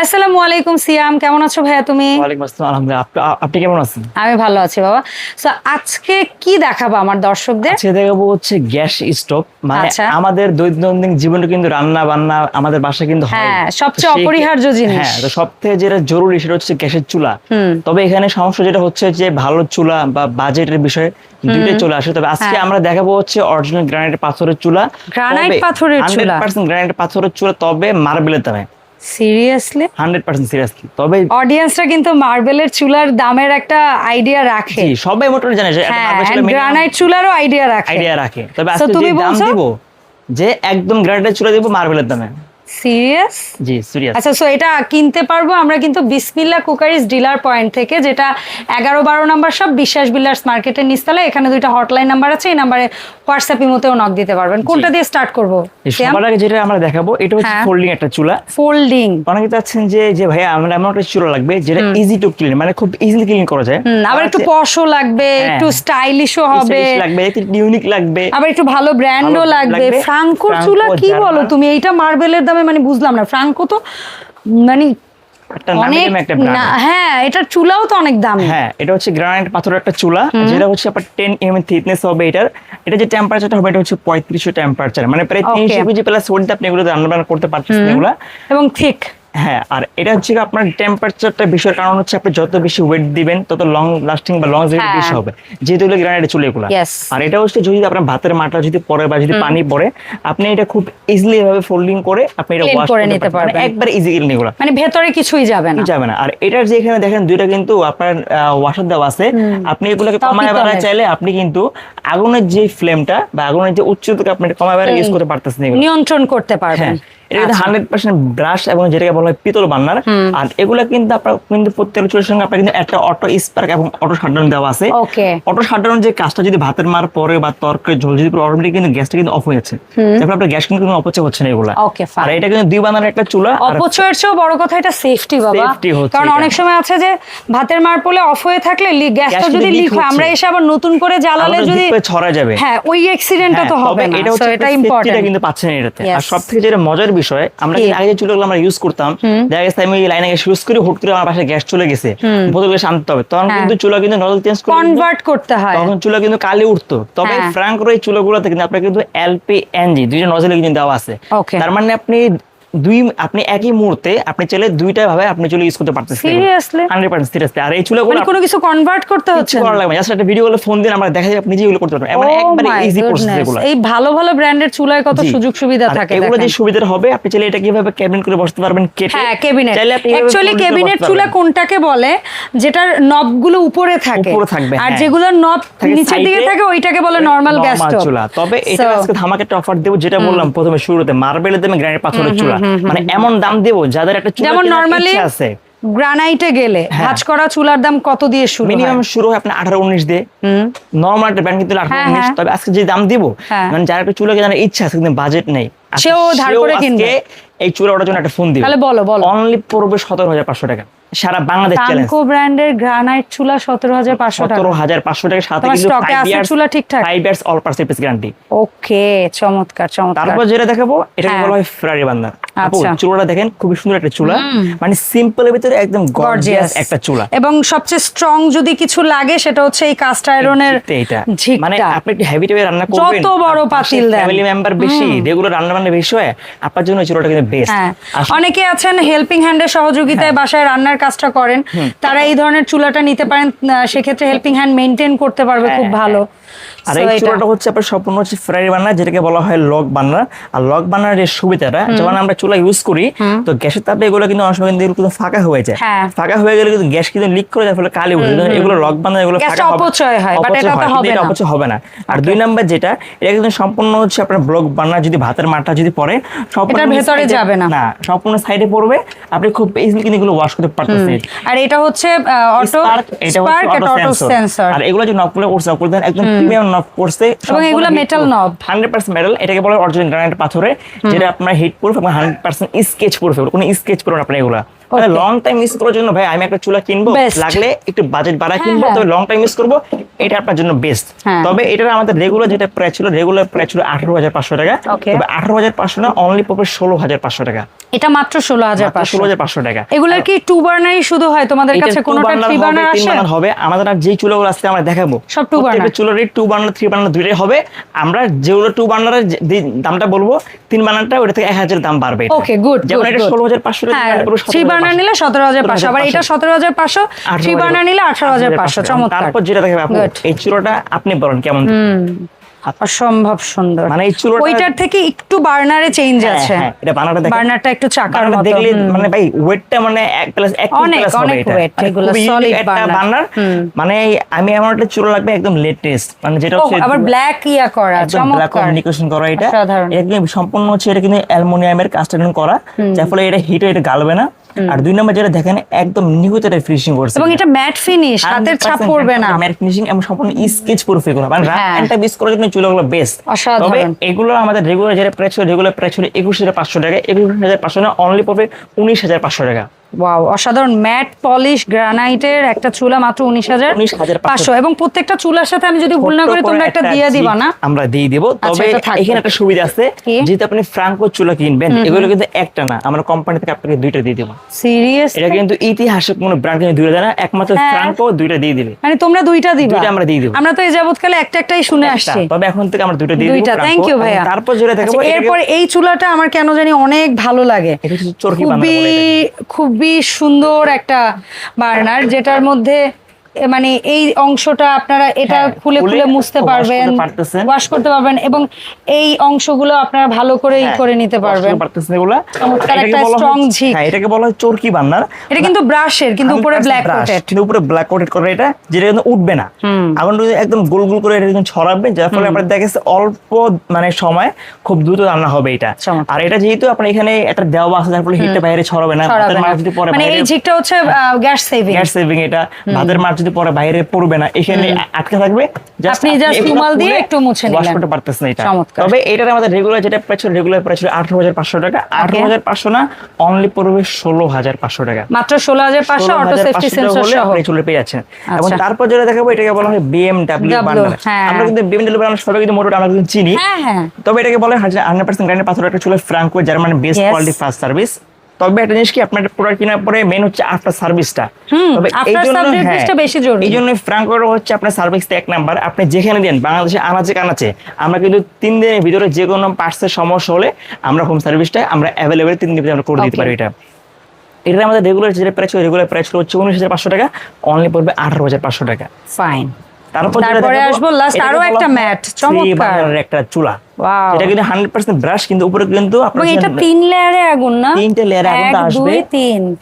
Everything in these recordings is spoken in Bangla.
আসসালামু আলাইকুম সিয়াম কেমন আছো ভাইয়া তুমি? ওয়ালাইকুম আসসালাম আলহামদুলিল্লাহ। আপনি কেমন আছেন? আমি ভালো আছি বাবা। সো আজকে কি দেখাবো আমার দর্শকদের? আজকে দেখাবো হচ্ছে গ্যাস স্টোভ। মানে আচ্ছা। আমাদের দৈনন্দিন জীবনে কিন্তু রান্না বান্না আমাদের বাসায় কিন্তু হয়। হ্যাঁ, সবচেয়ে অপরিহার্য জিনিস। হ্যাঁ তো সব থেকে যেটা জরুরি সেটা হচ্ছে গ্যাসের চুলা। তবে এখানে সমস্যা যেটা হচ্ছে যে ভালো চুলা বা বাজেটের বিষয়ে দুইটাই চলে আসে। তবে আজকে হ্যাঁ। আমরা দেখাবো হচ্ছে অরিজিনাল গ্রানাইট পাথরের চুলা। গ্রানাইট পাথরের চুলা? পার্সেন্ট গ্রানাইট পাথরের চুলা তবে মার্বেলের দামে। সিরিয়াসলি হান্ড্রেড পার্সেন্ট সিরিয়াসলি তবে অডিয়েন্সরা কিন্তু মার্বেলের চুলার দামের একটা আইডিয়া রাখে। জি, সবাই মোটামুটি জানে যে হ্যাঁ গ্রানাইট চুলারও আইডিয়া রাখে। আইডিয়া রাখে। তবে আজকে তুমি যে দাম? দিব যে একদম গ্রানাইটের চুলা দেব মার্বেলের দামে। সিরিয়াস জি সিরিয়াস আচ্ছা সো এটা কিনতে পারব। আমরা কিন্তু বিসমিল্লা কুকারিজ ডিলার পয়েন্ট থেকে যেটা এগারো বারো নাম্বার সব বিশ্বাস বিল্লার্স মার্কেটের এখানে দুইটা হটলাইন নাম্বার আছে এই নাম্বারে হোয়াটসঅ্যাপ ইমোতেও নক দিতে পারবেন। কোনটা দিয়ে স্টার্ট করব? সবার আগে যেটা আমরা দেখাবো এটা হচ্ছে হ্যাঁ। ফোল্ডিং একটা চুলা। ফোল্ডিং অনেকে চাচ্ছেন যে যে ভাইয়া আমরা এমন একটা চুলা লাগবে যেটা ইজি টু ক্লিন মানে খুব ইজিলি ক্লিন করা যায়। আবার একটু পশও লাগবে হ্যাঁ। একটু স্টাইলিশও হবে। লাগবে একটু ইউনিক লাগবে। আবার একটু ভালো ব্র্যান্ডও লাগবে। ফ্রাঙ্কোর চুলা কি বলো তুমি? এইটা মার্বেলের দামে মানে বুঝলাম না। ফ্রাঙ্কো তো মানে হ্যাঁ এটার চুলাও তো অনেক দাম। হ্যাঁ এটা হচ্ছে গ্রানাইট পাথরের একটা চুলা যেটা হচ্ছে আপনার টেন এম থিকনেস হবে এটার। এটা যে টেম্পারেচারটা হবে এটা হচ্ছে পঁয়ত্রিশশো টেম্পারেচার মানে প্রায় তিনশো কেজি প্লাস আপনি এগুলো রান্না বান্না করতে পারছেন এগুলো। এবং ঠিক হ্যাঁ আর এটা হচ্ছে আপনার টেম্পারেচারটা বিষয়ের কারণ হচ্ছে আপনি যত বেশি ওয়েট দিবেন তত লং লাস্টিং বা লং হ্যাঁ। বেশি হবে। যেহেতু এগুলো গ্রানাইটের চুলে এগুলো আর এটা হচ্ছে যদি আপনার ভাতের মাটা যদি পড়ে বা যদি পানি পড়ে আপনি এটা খুব ইজিলি ভাবে ফোল্ডিং করে আপনি এটা ওয়াশ করে নিতে পারবেন। পারবেন। একবার ইজি ক্লিন এগুলো মানে ভেতরে কিছুই যাবে না। যাবে না। আর এটার যে এখানে দেখেন দুইটা কিন্তু আপনার ওয়াশার দেওয়া আছে। আপনি এগুলোকে কমায় বাড়ায় চাইলে আপনি কিন্তু আগুনের যে ফ্লেমটা বা আগুনের যে উচ্চতাকে আপনি কমায় বাড়ায় ইউজ করতে পারতেছেন নিয়ন্ত্রণ করতে হ্যাঁ। পারবেন। এটা কিন্তু। হান্ড্রেড পার্সেন্ট ব্রাশ এবং যেটাকে বলা হয় পিতল বান্নার। আর এগুলা কিন্তু আপনার কিন্তু প্রত্যেক চুলের সঙ্গে আপনার কিন্তু একটা অটো স্পার্ক এবং অটো শাটডাউন দেওয়া আছে। অটো শাটডাউন যে কাজটা যদি ভাতের মার পরে বা তরকারি ঝোল যদি অটোমেটিক কিন্তু গ্যাসটা কিন্তু অফ হয়ে যাচ্ছে। তারপর আপনার গ্যাস কিন্তু অপচয় হচ্ছে না এগুলা। আর এটা কিন্তু দুই বানার একটা চুলা অপচয়ের চেয়েও বড় কথা এটা সেফটি বাবা। কারণ অনেক সময় আছে যে ভাতের মার পলে অফ হয়ে থাকলে গ্যাসটা যদি লিক হয় আমরা এসে আবার নতুন করে জ্বালালে যদি ছড়া যাবে। হ্যাঁ ওই অ্যাক্সিডেন্টটা তো হবে না। এটা হচ্ছে এটা ইম্পর্টেন্ট কিন্তু পাচ্ছেন এটাতে। আর Yes. সব থেকে যেটা মজার বিষয় আমরা আগে যে চুলাগুলো আমরা ইউজ করতাম দেখা গেছে আমি লাইনে গ্যাস ইউজ করি হুট করে আমার পাশে গ্যাস চলে গেছে। বোতল গ্যাস আনতে হবে। তখন হ্যাঁ। কিন্তু চুলা কিন্তু নজল চেঞ্জ করে কনভার্ট করতে হয়। তখন চুলা কিন্তু কালি উঠতো। তবে হ্যাঁ। ফ্রাঙ্ক এই চুলাগুলোতে কিন্তু আপনার কিন্তু এলপি এনজি দুইটা নজলে কিন্তু দেওয়া আছে। তার মানে আপনি দুই আপনি একই মুহূর্তে আপনি চাইলে দুইটা ভাবে আপনি চুলা ইউজ করতে পারতেছেন? হান্ড্রেড পার্সেন্ট সিরিয়াসলি আর এই চুলাগুলো মানে কোনো কিছু কনভার্ট করতে হচ্ছে না? করা লাগবে জাস্ট একটা ভিডিও গুলো ফোন দিন আমরা দেখা যায় আপনি যেগুলো করতে পারবেন। মানে একবারে ইজি প্রসেস এগুলো এই ভালো ভালো ব্র্যান্ডের চুলায় কত সুযোগ সুবিধা থাকে এগুলো যে সুবিধা হবে আপনি চাইলে এটা কীভাবে ক্যাবিনেট করে বসতে পারবেন কেটে হ্যাঁ ক্যাবিনেট চাইলে আপনি অ্যাকচুয়ালি ক্যাবিনেট চুলা কোনটাকে বলে যেটার নবগুলো উপরে থাকে। উপরে থাকবে, আর হ্যাঁ। যেগুলো নব নিচের দিকে থাকে ওইটাকে বলে নরমাল গ্যাস চুলা। তবে এটা আজকে ধামাকে একটা অফার দেবো যেটা বললাম প্রথমে শুরুতে মার্বেলের দামে গ্রানাইট পাথরের চুলা। মানে এমন দাম দেব যাদের একটা চুল যেমন নরমালি আছে গ্রানাইটে গেলে হ্যাঁ। ভাঁজ করা চুলার দাম কত দিয়ে শুরু মিনিমাম শুরু হয় আপনি আঠারো উনিশ দিয়ে নর্মাল একটা ব্র্যান্ড কিন্তু আঠারো হ্যাঁ, উনিশ হ্যাঁ। তবে আজকে যে দাম দিব। মানে যার একটা চুলা কেনার ইচ্ছা আছে কিন্তু বাজেট নেই সেও ধার করে কিনবে। এই চুলা ওটার জন্য একটা ফোন দিবে তাহলে বলো, বলো। অনলি পড়বে সতেরো হাজার পাঁচশো টাকা সারা বাংলাদেশ চ্যালেঞ্জ তানকো ব্র্যান্ডের গ্রানাইট চুলা সতেরো হাজার পাঁচশো টাকা। সতেরো হাজার পাঁচশো টাকার সাথে কিন্তু ফাইভ আছে চুলা ঠিকঠাক? Five years all percentage guarantee okay চমৎকার চমৎকার। তারপর যেটা দেখাবো এটা হ্যাঁ। বলা হয় ফেরারি বান্দার আপু আচ্ছা। চুলাটা দেখেন খুবই সুন্দর একটা চুলা। মানে সিম্পলের ভিতরে একদম গর্জিয়াস একটা চুলা। এবং সবচেয়ে স্ট্রং যদি কিছু লাগে সেটা হচ্ছে এই কাস্ট আয়রনের মানে আপনি হেভি টাইপের রান্না করবেন? যত বড় পাতিল দেন। ফ্যামিলি মেম্বার বেশি রেগুলার রান্না বান্না বেশি হয় আপনার জন্য এই চুলাটা কিন্তু বেস্ট হ্যাঁ। অনেকে আছেন হেল্পিং হ্যান্ডের সহযোগিতায় বাসায় রান্নার কাজটা করেন তারা এই ধরনের চুলাটা নিতে পারেন সেক্ষেত্রে হেল্পিং হ্যান্ড মেনটেন করতে পারবে খুব হ্যাঁ, ভালো। আর এই চুলাটা হচ্ছে আপনার সম্পূর্ণ হচ্ছে ফ্রাই বান্না যেটাকে বলা হয় লক বান্না। আর লক বান্নার যে সুবিধাটা যখন আমরা চুলা ইউজ করি তো গ্যাসের তাপে এগুলো কিন্তু অনেক সময় কিন্তু কিন্তু ফাঁকা হয়ে যায়। হ্যাঁ। ফাঁকা হয়ে গেলে কিন্তু গ্যাস কিন্তু লিক করে যায় ফলে কালি উঠে যায়। এগুলো লক বান্না এগুলো ফাঁকা অপচয় হয়, এটা। অপচয় হবে না। আর দুই নাম্বার যেটা এটা কিন্তু সম্পূর্ণ হচ্ছে আপনার ব্লক বান্না যদি ভাতের মাঠটা যদি পড়ে সম্পূর্ণ ভেতরে যাবে না। না সম্পূর্ণ সাইডে পড়বে। আপনি খুব ইজিলি কিন্তু এগুলো ওয়াশ করতে পারতেছেন। আর এটা হচ্ছে অটো Spark, এটা হচ্ছে স্পার্ক এটা অটো সেন্সর আর এগুলো যে নকলে করছে দেন একদম প্রিমিয়াম করছে এবং এগুলো knob। হান্ড্রেড পার্সেন্ট মেটাল এটাকে বলে অরিজিনাল গ্রানাইট পাথরে যেটা আপনার হিট প্রুফ এবং হান্ড্রেড পার্সেন্ট স্কেচ প্রুফ কোনো স্কেচ প্রুফ আপনার এগুলো. লং টাইম ইউজ করার জন্য ভাই আমি একটা চুলা কিনবো. লাগলে একটু বাজেট বাড়া হ্যাঁ, কিনবো হ্যাঁ। তবে লং টাইম ইউজ করব এটা আপনার জন্য বেস্ট হ্যাঁ। তবে এটার আমাদের রেগুলার যেটা প্রাইস ছিল রেগুলার প্রাইস ছিল আঠারো হাজার পাঁচশো টাকা তবে আঠারো হাজার পাঁচশো না অনলি পড়বে ষোলো হাজার পাঁচশো টাকা এটা মাত্র ষোলো হাজার ষোলো হাজার পাঁচশো টাকা। এগুলোর কি টু বার্নারই শুধু হয় তোমাদের কাছে? কোনোটা থ্রি হবে, বার্নার আসে? হবে। আমাদের আর যেই চুলাগুলো আসছে আমরা দেখাবো। সব two burner? চুলার টু বার্নার থ্রি বার্নার দুইটাই হবে। আমরা যেগুলো টু বার্নারের দামটা বলব তিন বার্নারটা ওটা থেকে এক হাজার দাম বাড়বে ওকে গুড যেমন এটা ষোলো হাজার পাঁচশো হ্যাঁ থ্রি বার্নার নিলে সতেরো হাজার পাঁচশো। আবার এটা সতেরো হাজার পাঁচশো থ্রি বার্নার নিলে আঠারো হাজার পাঁচশো। চমৎকার। তারপর যেটা দেখাবে আপু Good. এই চুলাটা আপনি বলেন কেমন? অসম্ভব সুন্দর। মানে এই চুলোটা- ওইটার থেকে একটু বার্নারে চেঞ্জ হ্যাঁ, আছে। হ্যাঁ, এটা বানাটা দেখেন। বার্নারটা একটু চাকার মতো দেখলে মানে ভাই ওয়েটটা মানে এক প্লাস এক অনেক, plus অনেক এটা। মানে এগুলো একটা বার্নার। মানে আমি আমার একটা চুলো লাগবে একদম লেটেস্ট মানে যেটা হচ্ছে আবার ব্ল্যাক ইয়া করা একদম ব্ল্যাক কমিউনিকেশন করা এটা। কিন্তু সম্পূর্ণ হচ্ছে এটা কিন্তু অ্যালুমিনিয়ামের কাস্টারিং করা যার ফলে এটা হিটে এটা গালবে না। আর দুই নম্বর যেটা দেখেন একদম নিখুঁত এটা ফিনিশিং করছে। এবং এটা ম্যাট ফিনিশ হাতের ছাপ পড়বে না। ম্যাট ফিনিশিং এবং সম্পূর্ণ স্কেচ প্রুফ এগুলো মানে রাফ বিস করার জন্য চুলগুলো বেস্ট তবে এগুলো আমাদের রেগুলার যেটা প্রাইস ছিল রেগুলার প্রাইস ছিল একুশ হাজার পাঁচশো টাকা। একুশ হাজার পাঁচশো না অনলি পড়বে উনিশ হাজার পাঁচশো টাকা। ওয়াও অসাধারণ ম্যাট পলিশ গ্রানাইটের একটা চুলা মাত্র উনিশ হাজার পাঁচশো। এবং প্রত্যেকটা চুলার সাথে আমি যদি ভুল না করি তোমরা একটা দিয়ে দিবা না? আমরা দিয়ে দিব। তবে এখানে একটা সুবিধা আছে যেহেতু আপনি ফ্রাঙ্কো চুলা কিনবেন এগুলো কিন্তু একটা না। আমরা কোম্পানি থেকে আপনাকে দুইটা দিয়ে দেবো। সিরিয়াস এটা কিন্তু ইতিহাসে কোনো ব্র্যান্ড কিন্তু দুইটা দেয় না। একমাত্র হ্যাঁ। ফ্রাঙ্কো দুইটা দিয়ে দিবে। মানে তোমরা দুইটা দিবা। দুইটা আমরা দিয়ে দিব। আমরা তো এই যাবৎকালে একটা একটাই শুনে আসছি। তবে এখন থেকে আমরা দুইটা দিয়ে দিব দুইটা। থ্যাংক ইউ ভাইয়া। তারপর দেখাবো আচ্ছা, এরপর এই চুলাটা আমার কেন জানি অনেক ভালো লাগে। খুবই বলে খুবই সুন্দর একটা বার্নার যেটার মধ্যে মানে এই অংশটা আপনারা এটা হ্যাঁ, খুলে খুলে মুছতে পারবেন ওয়াশ করতে পারবেন এবং এই অংশগুলো আপনারা ভালো করে ই হ্যাঁ, করে নিতে পারবেন। চমৎকার একটা বলা strong ঝিক। হ্যাঁ, এটাকে বলা হয় চরকি বার্নার এটা কিন্তু ব্রাশের কিন্তু উপরে ব্ল্যাক কোটেড কিন্তু উপরে ব্ল্যাক কোটেড করে এটা যেটা কিন্তু উঠবে না। যদি একদম গোল গোল করে এটা কিন্তু ছড়াবে যার ফলে আপনার দেখা অল্প মানে সময় খুব দ্রুত রান্না হবে এটা। আর এটা যেহেতু আপনার এখানে একটা দেওয়া আছে যার ফলে হিটটা বাইরে ছড়াবে না ভাতের। মাছ যদি পরে মানে এই ঝিকটা হচ্ছে গ্যাস সেভিং গ্যাস সেভিং এটা ভাতের মাছ যদি পরে বাইরে পড়বে না এখানে আটকে থাকবে আপনি এগুলো রুমাল দিয়ে একটু মুছে নিলেন। করতে পারতেছেন এটা। তবে এটার আমাদের রেগুলার যেটা প্রাইস ছিল রেগুলার প্রাইস ছিল আঠারো হাজার পাঁচশো টাকা। আঠারো হাজার পাঁচশো না অনলি পড়বে ষোলো হাজার পাঁচশো টাকা। মাত্র ষোলো হাজার পাঁচশো অটো সেফটি সেন্সর সহ। আপনি চলে পেয়ে যাচ্ছেন। এবং আচ্ছা। তারপর যেটা দেখাবো এটাকে বলা হয় বিএমডাব্লিউ W, বার্নার হ্যাঁ। আমরা কিন্তু বিএমডাব্লিউ বার্নার সবাই কিন্তু মোটর আমরা কিন্তু চিনি। হ্যাঁ হ্যাঁ। তবে এটাকে বলা হয় হান্ড্রেড পার্সেন্ট গ্রাইন্ডার পাথর একটা চলে Franco German best Yes. Quality fast service তবে একটা জিনিস কি আপনার প্রোডাক্ট কেনার পরে মেন হচ্ছে আফটার সার্ভিসটা হুম, after service টা বেশি জরুরি। এই জন্য ফ্রাঙ্কোর হচ্ছে আপনার সার্ভিস এক নাম্বার আপনি যেখানে দেন বাংলাদেশে আনাচে কানাচে আমরা কিন্তু তিন দিনের ভিতরে যে কোনো পার্টসের সমস্যা হলে আমরা হোম সার্ভিসটা আমরা অ্যাভেলেবেল তিন দিনের ভিতরে আমরা করে দিতে. পারি এটা এটা আমাদের রেগুলার যেটা প্রাইস রেগুলার প্রাইস হচ্ছে উনিশ হাজার পাঁচশো টাকা অনলি পড়বে আঠারো হাজার পাঁচশো টাকা ফাইন তারপর আসব এটাকে আরও একটা হয় free চমৎকার। একটা চুলা. এটা কিন্তু হান্ড্রেড পার্সেন্ট ব্রাশ কিন্তু উপরে কিন্তু আপনার এটা তিন লেয়ারে আগুন না? তিনটে আগুনটা আসবে।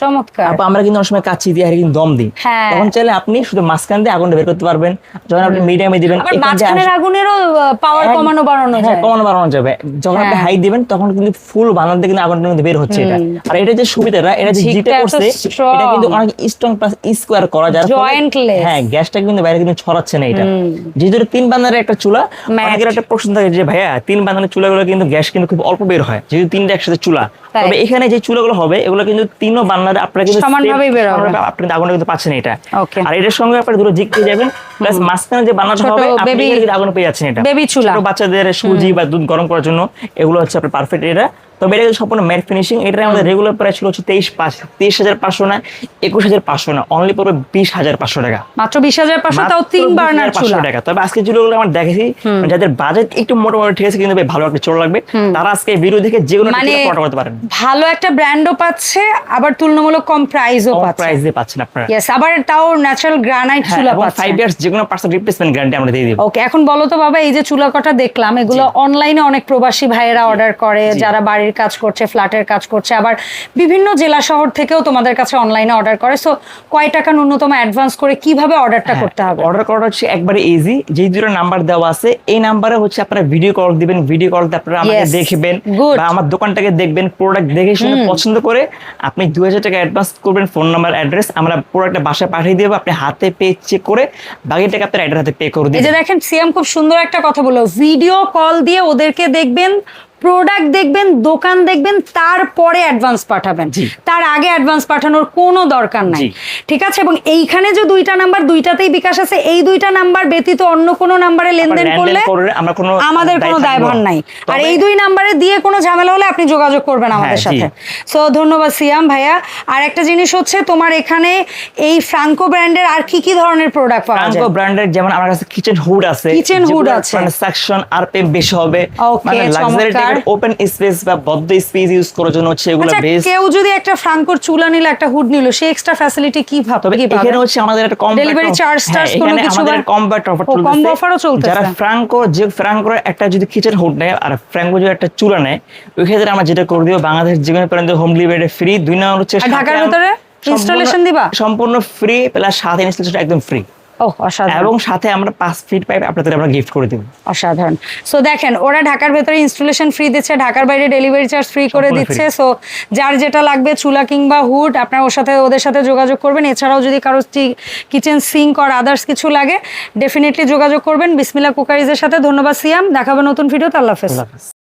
চমৎকার। আমরা কিন্তু অনেক সময় কাচ্চি দিয়ে আর কিন্তু দম দিই। হ্যাঁ। তখন চাইলে আপনি শুধু মাঝখান দিয়ে আগুনটা বের করতে পারবেন। যখন আপনি মিডিয়ামে দিবেন আবার মাঝখানের আগুনেরও পাওয়ার কমানো বাড়ানো হ্যাঁ যায়। কমানো বাড়ানো যাবে। যখন আপনি হ্যাঁ। হাই দিবেন তখন কিন্তু ফুল বানাতে কিন্তু আগুনটা কিন্তু বের হচ্ছে এটা। আর এটা যে সুবিধাটা এটা যে জিটা করছে এটা কিন্তু অনেক স্ট্রং প্লাস স্কোয়ার করা ফলে Jointless। হ্যাঁ গ্যাসটা কিন্তু বাইরে কিন্তু ছড়াচ্ছে না এটা। যেহেতু তিন বান্ধারের একটা চুলা। অনেকের একটা প্রশ্ন থাকে যে ভাইয়া তিন বান্ধারের চুলাগুলো কিন্তু গ্যাস কিন্তু খুব অল্প বের হয় যেহেতু তিনটা একসাথে চুলা। তবে এখানে যে চুলাগুলো হবে এগুলো কিন্তু তিনও বান্নারে আপনারা কিন্তু সমানভাবেই same- বের হবে। সমানভাবে আপনি আগুনটা কিন্তু পাচ্ছেন এটা. আর এটার সঙ্গে আপনারা দুটো জিগ পেয়ে যাবেন প্লাস মাঝখানে যে বান্নাটা হবে আপনি কিন্তু আগুন পেয়ে যাচ্ছেন এটা। baby চুলা। ছোট বাচ্চাদের সুজি বা দুধ গরম করার জন্য এগুলো হচ্ছে আপনার পারফেক্ট এটা। তবে এটা সম্পূর্ণ ম্যাট ফিনিশিং এটা আমাদের রেগুলার প্রাইস ছিল হচ্ছে তেইশ পাঁচ তেইশ হাজার পাঁচশো না একুশ হাজার পাঁচশো না। অনলি পড়বে বিশ হাজার পাঁচশো টাকা। মাত্র বিশ হাজার পাঁচশো তাও তিন 20,500 বার্নার চুলা। টাকা। তবে আজকে চুলাগুলো আমরা দেখেছি যাদের বাজেট একটু মোটামুটি ঠিক আছে কিন্তু ভালো একটা চুলা লাগবে তারা আজকে ভিডিও দেখে যে কোনো মানে করতে পারেন। ভালো একটা ব্র্যান্ডও পাচ্ছে আবার তুলনামূলক কম প্রাইসও পাচ্ছে। প্রাইস দিয়ে পাচ্ছেন আপনারা। ইয়েস আবার তাও ন্যাচারাল গ্রানাইট হ্যাঁ, চুলা এবং পাচ্ছে। ফাইভ ইয়ার্স যে কোনো পার্সেন্ট রিপ্লেসমেন্ট গ্যারান্টি আমরা দিয়ে দিব। ওকে এখন বলো তো বাবা এই যে চুলা কটা দেখলাম এগুলো অনলাইনে অনেক প্রবাসী ভাইয়েরা অর্ডার করে যারা বাড়ির কাজ করছে ফ্ল্যাটের কাজ করছে আবার বিভিন্ন জেলা শহর থেকেও তোমাদের কাছে অনলাইনে অর্ডার করে। সো কয় টাকা ন্যূনতম অ্যাডভান্স করে কীভাবে অর্ডারটা করতে হবে? অর্ডার করাটা হচ্ছে একবারে ইজি যেই দুটো নাম্বার দেওয়া আছে এই নাম্বারে হচ্ছে আপনারা ভিডিও কল দিবেন ভিডিও কলতে আপনারা আমাকে দেখবেন. বা আমার দোকানটাকে দেখবেন প্রোডাক্ট দেখে শুনে পছন্দ করে আপনি দু হাজার টাকা অ্যাডভান্স করবেন ফোন নাম্বার অ্যাড্রেস আমরা প্রোডাক্টটা বাসায় পাঠিয়ে দেবো আপনি হাতে পে চেক করে বাকি টাকা আপনার অ্যাড্রেস হাতে পে করে এই যে দিবেন। দেখেন সিএম খুব সুন্দর একটা কথা বলল। ভিডিও কল দিয়ে ওদেরকে দেখবেন প্রোডাক্ট দেখবেন দোকান দেখবেন তারপরে অ্যাডভান্স পাঠাবেন। তার আগে অ্যাডভান্স পাঠানোর কোনো দরকার নাই। ঠিক আছে? এবং এইখানে যে দুইটা নাম্বার দুইটাতেই বিকাশ আছে এই দুইটা নাম্বার ব্যতীত অন্য কোনো নাম্বারে লেনদেন করলে আমাদের কোনো দায়ভার নাই। আর এই দুই নাম্বারে দিয়ে কোনো ঝামেলা হলে আপনি যোগাযোগ করবেন আমাদের হ্যাঁ, সাথে। সো ধন্যবাদ সিয়াম ভাইয়া। আর একটা জিনিস হচ্ছে তোমার এখানে এই ফ্রাঙ্কো ব্র্যান্ডের আর কি কি ধরনের প্রোডাক্ট পাওয়া যায়? ফ্রাঙ্কো ব্র্যান্ডের যেমন আমার কাছে কিচেন হুড আছে কিচেন hood আছে। ট্রান্সাকশন আরপিএম বেশি হবে। মানে লাক্সারি ওপেন স্পেস বা বদ্ধ স্পেস ইউজ করার জন্য হচ্ছে এগুলো আচ্ছা বেস্ট কেউ যদি একটা ফ্রাঙ্কোর চুলা নিল একটা হুড নিল সে এক্সট্রা ফ্যাসিলিটি কি ভাব তবে এখানে হচ্ছে আমাদের একটা কম charge টার্জ কোনো কিছু আমাদের অফার ও, চলতেছে combo offer ও চলতেছে। যারা ফ্রাঙ্কো যে ফ্রাঙ্কোর একটা যদি কিচেন হুড নেয় আর ফ্রাঙ্কো যদি একটা চুলা নেয় ওই ক্ষেত্রে আমরা যেটা করে দিব বাংলাদেশ যেকোনো প্রান্তে হোম ডেলিভারি ফ্রি দুই নম্বর হচ্ছে ঢাকার ভেতরে সম্পূর্ণ- installation দিবা? সম্পূর্ণ ফ্রি প্লাস সাথে ইনস্টলেশন একদম ফ্রি এবং সাথে আমরা পাঁচ ফিট পাইপ আপনাদের আমরা গিফট করে দিব। অসাধারণ। সো দেখেন ওরা ঢাকার ভেতরে ইনস্টলেশন ফ্রি দিচ্ছে ঢাকার বাইরে ডেলিভারি চার্জ ফ্রি করে দিচ্ছে। সো যার যেটা লাগবে চুলা কিংবা হুড আপনার ওর সাথে ওদের সাথে যোগাযোগ করবেন। এছাড়াও যদি কারও কিচেন সিঙ্ক আর আদার্স কিছু লাগে ডেফিনেটলি যোগাযোগ করবেন। বিসমিল্লা কুকারিজের সাথে। ধন্যবাদ সিয়াম। দেখাবে নতুন হাফেজ। আল্লাহ হাফেজ।